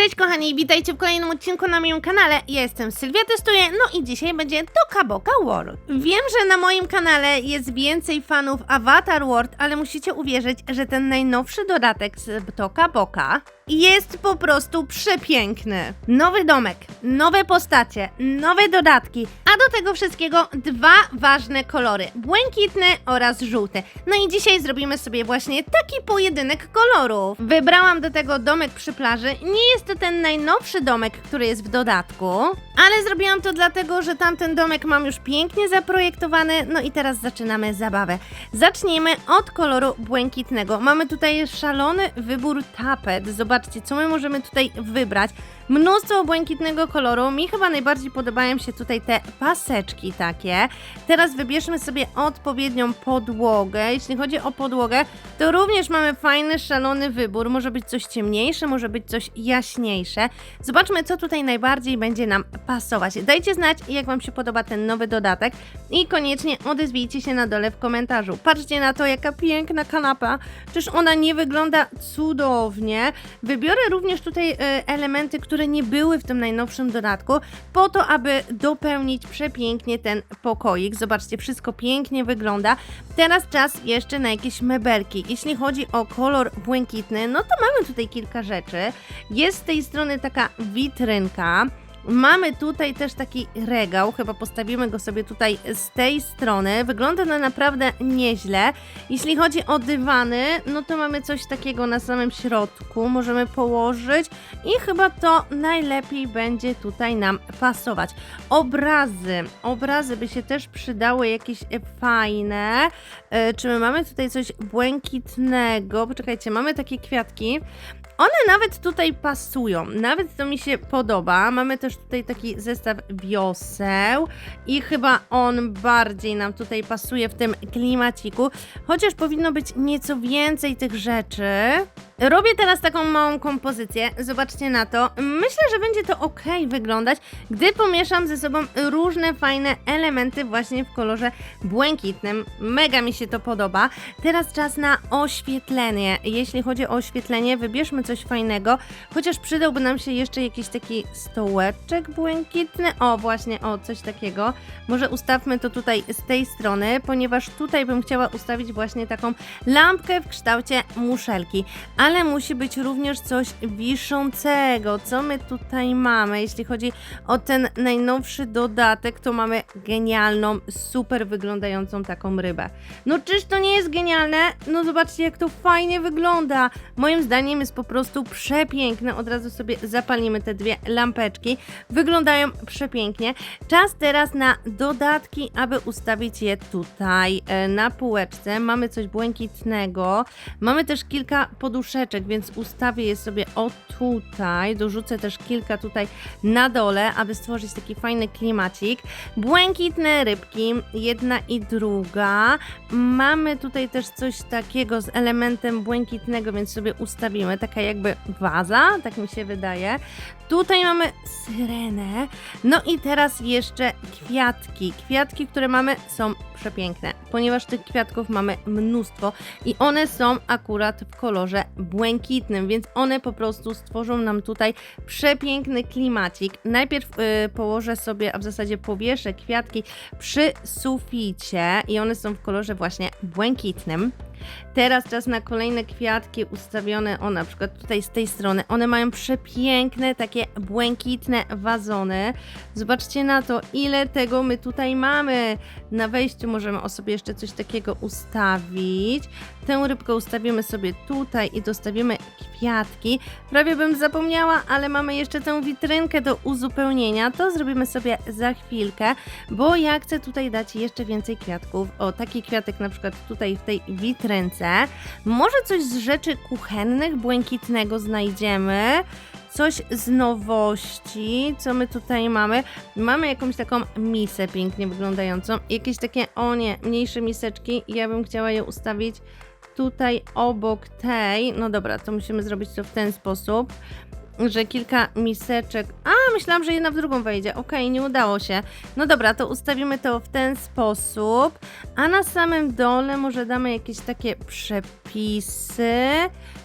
Cześć kochani, witajcie w kolejnym odcinku na moim kanale. Ja jestem Sylwia Testuję, no i dzisiaj będzie Toka Boka World. Wiem, że na moim kanale jest więcej fanów Avatar World, ale musicie uwierzyć, że ten najnowszy dodatek z Toka Boka jest po prostu przepiękny. Nowy domek, nowe postacie, nowe dodatki, a do tego wszystkiego dwa ważne kolory, błękitny oraz żółty. No i dzisiaj zrobimy sobie właśnie taki pojedynek kolorów. Wybrałam do tego domek przy plaży. Nie jest to ten najnowszy domek, który jest w dodatku, ale zrobiłam to dlatego, że tamten domek mam już pięknie zaprojektowany. No i teraz zaczynamy zabawę. Zacznijmy od koloru błękitnego. Mamy tutaj szalony wybór tapet. Zobaczcie, co my możemy tutaj wybrać. Mnóstwo błękitnego koloru. Mi chyba najbardziej podobają się tutaj te paseczki takie. Teraz wybierzmy sobie odpowiednią podłogę. Jeśli chodzi o podłogę, to również mamy fajny, szalony wybór. Może być coś ciemniejsze, może być coś jaśniejsze. Zobaczmy, co tutaj najbardziej będzie nam pasować. Dajcie znać, jak Wam się podoba ten nowy dodatek i koniecznie odezwijcie się na dole w komentarzu. Patrzcie na to, jaka piękna kanapa. Czyż ona nie wygląda cudownie? Wybiorę również tutaj e, elementy, które nie były w tym najnowszym dodatku, po to, aby dopełnić przepięknie ten pokoik. Zobaczcie, wszystko pięknie wygląda. Teraz czas jeszcze na jakieś mebelki. Jeśli chodzi o kolor błękitny, no to mamy tutaj kilka rzeczy. Jest z tej strony taka witrynka. Mamy tutaj też taki regał, chyba postawimy go sobie tutaj z tej strony. Wygląda na naprawdę nieźle. Jeśli chodzi o dywany, no to mamy coś takiego na samym środku, możemy położyć i chyba to najlepiej będzie tutaj nam pasować. Obrazy, obrazy by się też przydały jakieś fajne. E, Czy my mamy tutaj coś błękitnego? Poczekajcie, mamy takie kwiatki. One nawet tutaj pasują, nawet to mi się podoba. Mamy też tutaj taki zestaw wioseł i chyba on bardziej nam tutaj pasuje w tym klimaciku, chociaż powinno być nieco więcej tych rzeczy. Robię teraz taką małą kompozycję, zobaczcie na to. Myślę, że będzie to ok wyglądać, gdy pomieszam ze sobą różne fajne elementy właśnie w kolorze błękitnym. Mega mi się to podoba. Teraz czas na oświetlenie. Jeśli chodzi o oświetlenie, wybierzmy coś fajnego, chociaż przydałby nam się jeszcze jakiś taki stołeczek błękitny. O, właśnie, o, coś takiego. Może ustawmy to tutaj z tej strony, ponieważ tutaj bym chciała ustawić właśnie taką lampkę w kształcie muszelki. Ale musi być również coś wiszącego. Co my tutaj mamy? Jeśli chodzi o ten najnowszy dodatek, to mamy genialną, super wyglądającą taką rybę. No czyż to nie jest genialne? No zobaczcie, jak to fajnie wygląda. Moim zdaniem jest po prostu przepiękne. Od razu sobie zapalimy te dwie lampeczki. Wyglądają przepięknie. Czas teraz na dodatki, aby ustawić je tutaj e, na półeczce. Mamy coś błękitnego. Mamy też kilka poduszeczek, więc ustawię je sobie o tutaj. Dorzucę też kilka tutaj na dole, aby stworzyć taki fajny klimacik. Błękitne rybki, jedna i druga. Mamy tutaj też coś takiego z elementem błękitnego, więc sobie ustawimy. Taka jakby waza, tak mi się wydaje. Tutaj mamy syrenę. No i teraz jeszcze kwiatki. Kwiatki, które mamy są przepiękne, ponieważ tych kwiatków mamy mnóstwo i one są akurat w kolorze błękitnym, więc one po prostu stworzą nam tutaj przepiękny klimacik. Najpierw y, położę sobie, a w zasadzie powieszę kwiatki przy suficie i one są w kolorze właśnie błękitnym. Teraz czas na kolejne kwiatki ustawione, o na przykład tutaj z tej strony. One mają przepiękne, takie błękitne wazony. Zobaczcie na to, ile tego my tutaj mamy. Na wejściu możemy o sobie jeszcze coś takiego ustawić. Tę rybkę ustawimy sobie tutaj i dostawimy kwiatki. Prawie bym zapomniała, ale mamy jeszcze tę witrynkę do uzupełnienia. To zrobimy sobie za chwilkę, bo ja chcę tutaj dać jeszcze więcej kwiatków. O, taki kwiatek na przykład tutaj w tej witrynce. Może coś z rzeczy kuchennych, błękitnego znajdziemy. Coś z nowości, co my tutaj mamy? Mamy jakąś taką misę pięknie wyglądającą. Jakieś takie, o nie, mniejsze miseczki. Ja bym chciała je ustawić tutaj obok tej. No dobra, to musimy zrobić to w ten sposób że kilka miseczek. A, myślałam, że jedna w drugą wejdzie. Okej, nie udało się. No dobra, to ustawimy to w ten sposób. A na samym dole może damy jakieś takie przepisy.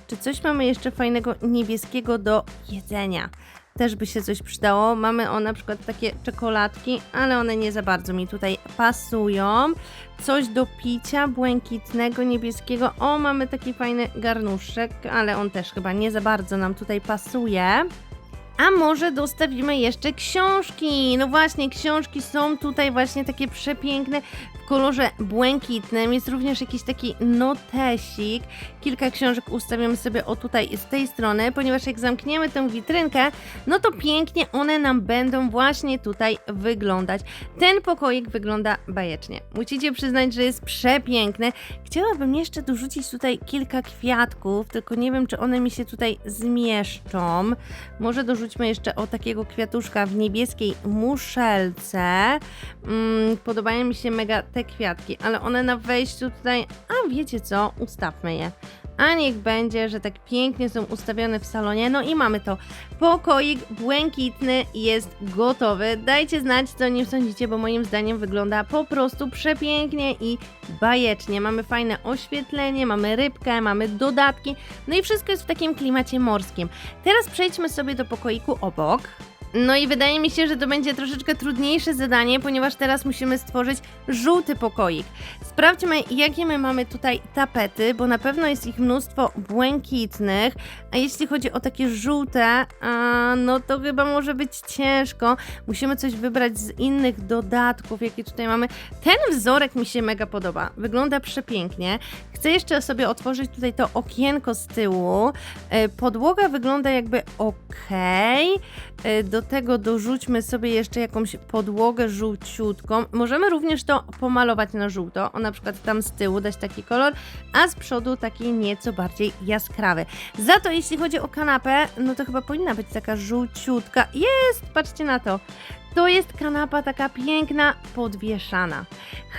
Czy coś mamy jeszcze fajnego niebieskiego do jedzenia? Też by się coś przydało. Mamy o na przykład takie czekoladki, ale one nie za bardzo mi tutaj pasują. Coś do picia błękitnego, niebieskiego. O, mamy taki fajny garnuszek, ale on też chyba nie za bardzo nam tutaj pasuje. A może dostawimy jeszcze książki? No właśnie, książki są tutaj właśnie takie przepiękne w kolorze błękitnym. Jest również jakiś taki notesik. Kilka książek ustawimy sobie o tutaj z tej strony, ponieważ jak zamkniemy tę witrynkę, no to pięknie one nam będą właśnie tutaj wyglądać. Ten pokoik wygląda bajecznie. Musicie przyznać, że jest przepiękny. Chciałabym jeszcze dorzucić tutaj kilka kwiatków, tylko nie wiem, czy one mi się tutaj zmieszczą. Może dorzućmy jeszcze o takiego kwiatuszka w niebieskiej muszelce. Mm, podobają mi się mega te kwiatki, ale one na wejściu tutaj, a wiecie co, ustawmy je. A niech będzie, że tak pięknie są ustawione w salonie. No i mamy to. Pokoik błękitny jest gotowy. Dajcie znać, co o nim sądzicie, bo moim zdaniem wygląda po prostu przepięknie i bajecznie. Mamy fajne oświetlenie, mamy rybkę, mamy dodatki. No i wszystko jest w takim klimacie morskim. Teraz przejdźmy sobie do pokoiku obok. No i wydaje mi się, że to będzie troszeczkę trudniejsze zadanie, ponieważ teraz musimy stworzyć żółty pokoik. Sprawdźmy, jakie my mamy tutaj tapety, bo na pewno jest ich mnóstwo błękitnych, a jeśli chodzi o takie żółte, a, no to chyba może być ciężko. Musimy coś wybrać z innych dodatków, jakie tutaj mamy. Ten wzorek mi się mega podoba, wygląda przepięknie. Chcę jeszcze sobie otworzyć tutaj to okienko z tyłu. E, Podłoga wygląda jakby ok. Do tego dorzućmy sobie jeszcze jakąś podłogę żółciutką. Możemy również to pomalować na żółto. O na przykład tam z tyłu dać taki kolor, a z przodu taki nieco bardziej jaskrawy. Za to jeśli chodzi o kanapę, no to chyba powinna być taka żółciutka. Jest, patrzcie na to. To jest kanapa taka piękna, podwieszana.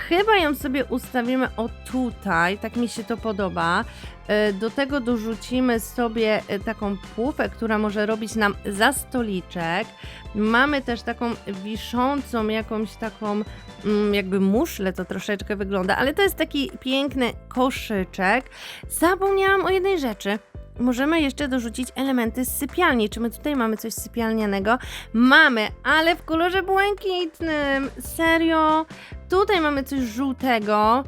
Chyba ją sobie ustawimy o tutaj, tak mi się to podoba. E, Do tego dorzucimy sobie e, taką pufę, która może robić nam za stoliczek. Mamy też taką wiszącą jakąś taką mm, jakby muszlę to troszeczkę wygląda, ale to jest taki piękny koszyczek. Zapomniałam o jednej rzeczy. Możemy jeszcze dorzucić elementy z sypialni. Czy my tutaj mamy coś sypialnianego? Mamy, ale w kolorze błękitnym. Serio? Tutaj mamy coś żółtego.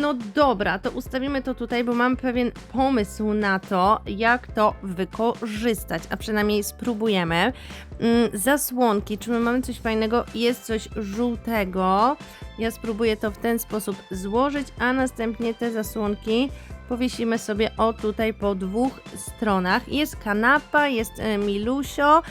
No dobra, to ustawimy to tutaj, bo mam pewien pomysł na to, jak to wykorzystać, a przynajmniej spróbujemy. Mm, zasłonki, czy my mamy coś fajnego? Jest coś żółtego. Ja spróbuję to w ten sposób złożyć, a następnie te zasłonki powiesimy sobie o tutaj po dwóch stronach. Jest kanapa, jest e, milusio.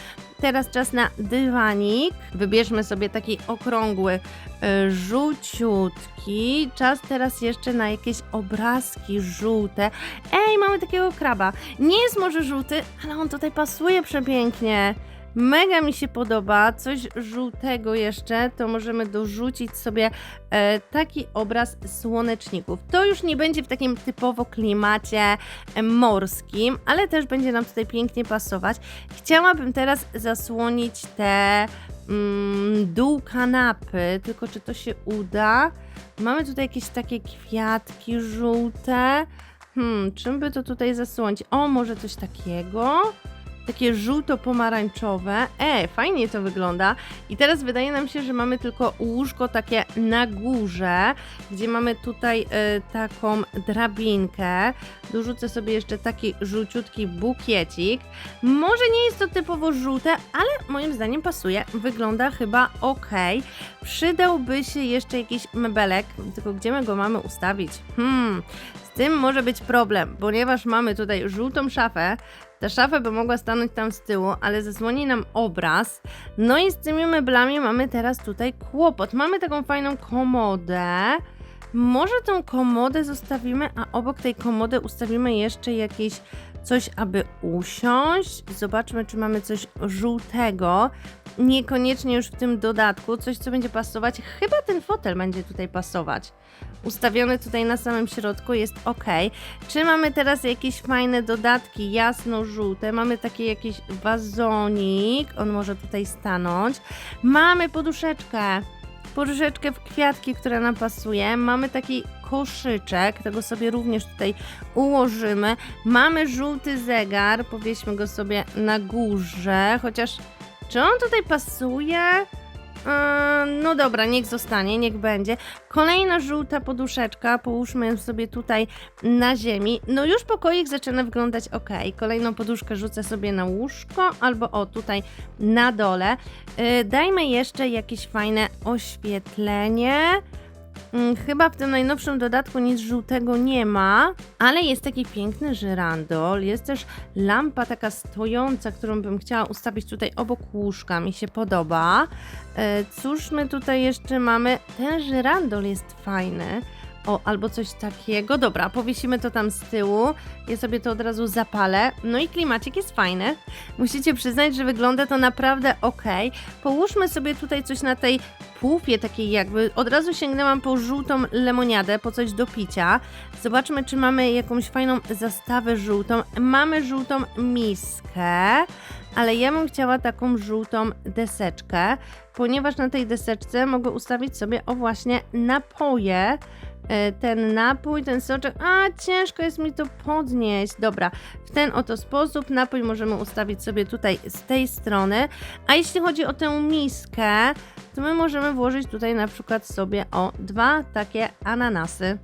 Teraz czas na dywanik. Wybierzmy sobie taki okrągły, e, żółciutki. Czas teraz jeszcze na jakieś obrazki żółte. Ej, mamy takiego kraba. Nie jest może żółty, ale on tutaj pasuje przepięknie. Mega mi się podoba, coś żółtego jeszcze, to możemy dorzucić sobie e, taki obraz słoneczników. To już nie będzie w takim typowo klimacie e, morskim, ale też będzie nam tutaj pięknie pasować. Chciałabym teraz zasłonić te mm, dół kanapy, tylko czy to się uda? Mamy tutaj jakieś takie kwiatki żółte. Hmm, czym by to tutaj zasłonić? O, może coś takiego? Takie żółto-pomarańczowe. E, fajnie to wygląda. I teraz wydaje nam się, że mamy tylko łóżko takie na górze, gdzie mamy tutaj e, taką drabinkę. Dorzucę sobie jeszcze taki żółciutki bukiecik. Może nie jest to typowo żółte, ale moim zdaniem pasuje. Wygląda chyba ok. Przydałby się jeszcze jakiś mebelek, tylko gdzie my go mamy ustawić? Hmm, z tym może być problem, ponieważ mamy tutaj żółtą szafę, ta szafa by mogła stanąć tam z tyłu, ale zasłoni nam obraz. No i z tymi meblami mamy teraz tutaj kłopot. Mamy taką fajną komodę. Może tą komodę zostawimy, a obok tej komody ustawimy jeszcze jakieś coś, aby usiąść. Zobaczmy, czy mamy coś żółtego. Niekoniecznie już w tym dodatku, coś, co będzie pasować. Chyba ten fotel będzie tutaj pasować. Ustawiony tutaj na samym środku jest ok. Czy mamy teraz jakieś fajne dodatki jasno-żółte? Mamy taki jakiś wazonik, on może tutaj stanąć. Mamy poduszeczkę poduszeczkę w kwiatki, która nam pasuje. Mamy taki koszyczek, tego sobie również tutaj ułożymy. Mamy żółty zegar, powieśmy go sobie na górze, chociaż czy on tutaj pasuje? Eee, No dobra, niech zostanie, niech będzie. Kolejna żółta poduszeczka, połóżmy ją sobie tutaj na ziemi. No już pokoik zaczyna wyglądać ok. Kolejną poduszkę rzucę sobie na łóżko albo o tutaj na dole. Yy, dajmy jeszcze jakieś fajne oświetlenie. Mm, Chyba w tym najnowszym dodatku nic żółtego nie ma, ale jest taki piękny żyrandol. Jest też lampa taka stojąca, którą bym chciała ustawić tutaj obok łóżka. Mi się podoba. E, Cóż my tutaj jeszcze mamy? Ten żyrandol jest fajny. O, albo coś takiego. Dobra, powiesimy to tam z tyłu. Ja sobie to od razu zapalę. No i klimacik jest fajny. Musicie przyznać, że wygląda to naprawdę ok. Połóżmy sobie tutaj coś na tej pupie takiej jakby. Od razu sięgnęłam po żółtą lemoniadę, po coś do picia. Zobaczmy, czy mamy jakąś fajną zastawę żółtą. Mamy żółtą miskę, ale ja bym chciała taką żółtą deseczkę, ponieważ na tej deseczce mogę ustawić sobie o właśnie napoje. E, Ten napój, ten soczek, a ciężko jest mi to podnieść. Dobra, w ten oto sposób napój możemy ustawić sobie tutaj z tej strony. A jeśli chodzi o tę miskę, to my możemy włożyć tutaj na przykład sobie o dwa takie ananasy.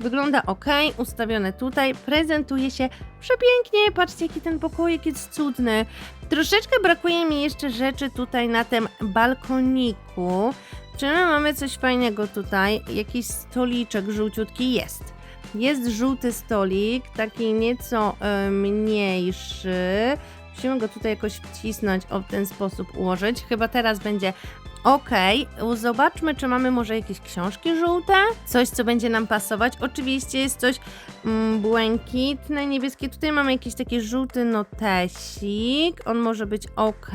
Wygląda ok, ustawione tutaj, prezentuje się przepięknie. Patrzcie, jaki ten pokoik jest cudny. Troszeczkę brakuje mi jeszcze rzeczy tutaj na tym balkoniku. Czy my mamy coś fajnego tutaj? Jakiś stoliczek żółciutki jest. Jest żółty stolik, taki nieco e, mniejszy. Musimy go tutaj jakoś wcisnąć, o w ten sposób ułożyć. Chyba teraz będzie ok. Zobaczmy, czy mamy może jakieś książki żółte. Coś, co będzie nam pasować. Oczywiście jest coś mm, błękitne, niebieskie. Tutaj mamy jakiś taki żółty notesik. On może być ok.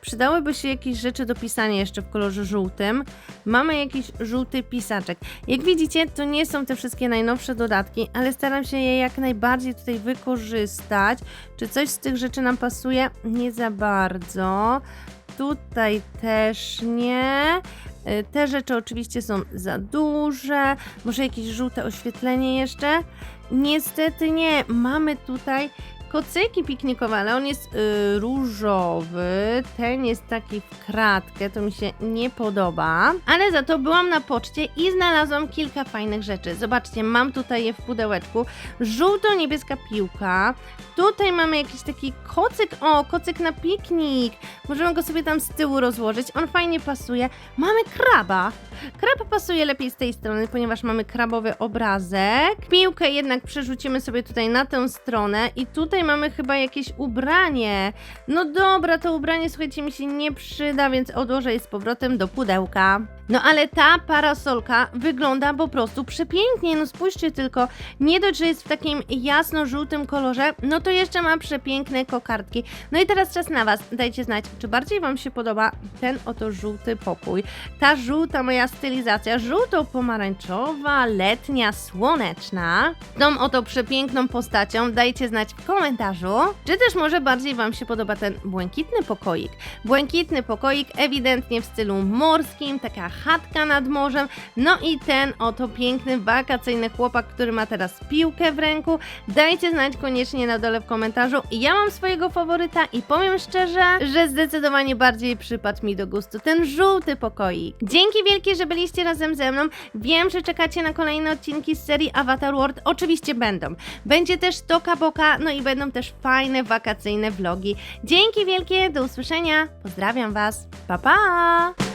Przydałyby się jakieś rzeczy do pisania jeszcze w kolorze żółtym. Mamy jakiś żółty pisaczek. Jak widzicie, to nie są te wszystkie najnowsze dodatki, ale staram się je jak najbardziej tutaj wykorzystać. Czy coś z tych rzeczy nam pasuje? Nie za bardzo. Tutaj też nie. Y, Te rzeczy oczywiście są za duże. Może jakieś żółte oświetlenie jeszcze? Niestety nie. Mamy tutaj kocyki piknikowe, ale on jest y, różowy. Ten jest taki w kratkę, to mi się nie podoba. Ale za to byłam na poczcie i znalazłam kilka fajnych rzeczy. Zobaczcie, mam tutaj je w pudełeczku. Żółto-niebieska piłka. Tutaj mamy jakiś taki kocyk. O, kocyk na piknik. Możemy go sobie tam z tyłu rozłożyć. On fajnie pasuje. Mamy kraba. Krab pasuje lepiej z tej strony, ponieważ mamy krabowy obrazek. Piłkę jednak przerzucimy sobie tutaj na tę stronę i tutaj mamy chyba jakieś ubranie. No dobra, to ubranie, słuchajcie, mi się nie przyda, więc odłożę je z powrotem do pudełka. No ale ta parasolka wygląda po prostu przepięknie. No spójrzcie tylko, nie dość, że jest w takim jasno-żółtym kolorze, no to jeszcze ma przepiękne kokardki. No i teraz czas na Was. Dajcie znać, czy bardziej Wam się podoba ten oto żółty pokój. Ta żółta moja stylizacja, żółto-pomarańczowa, letnia, słoneczna. Tą oto przepiękną postacią dajcie znać w komentarzu, czy też może bardziej Wam się podoba ten błękitny pokoik. Błękitny pokoik ewidentnie w stylu morskim, taka chatka nad morzem, no i ten oto piękny wakacyjny chłopak, który ma teraz piłkę w ręku. Dajcie znać koniecznie na dole w komentarzu. Ja mam swojego faworyta i powiem szczerze, że zdecydowanie bardziej przypadł mi do gustu ten żółty pokoik. Dzięki wielkie, że byliście razem ze mną. Wiem, że czekacie na kolejne odcinki z serii Avatar World. Oczywiście będą. Będzie też Toka Boka, no i będą też fajne wakacyjne vlogi. Dzięki wielkie, do usłyszenia. Pozdrawiam Was. Pa pa!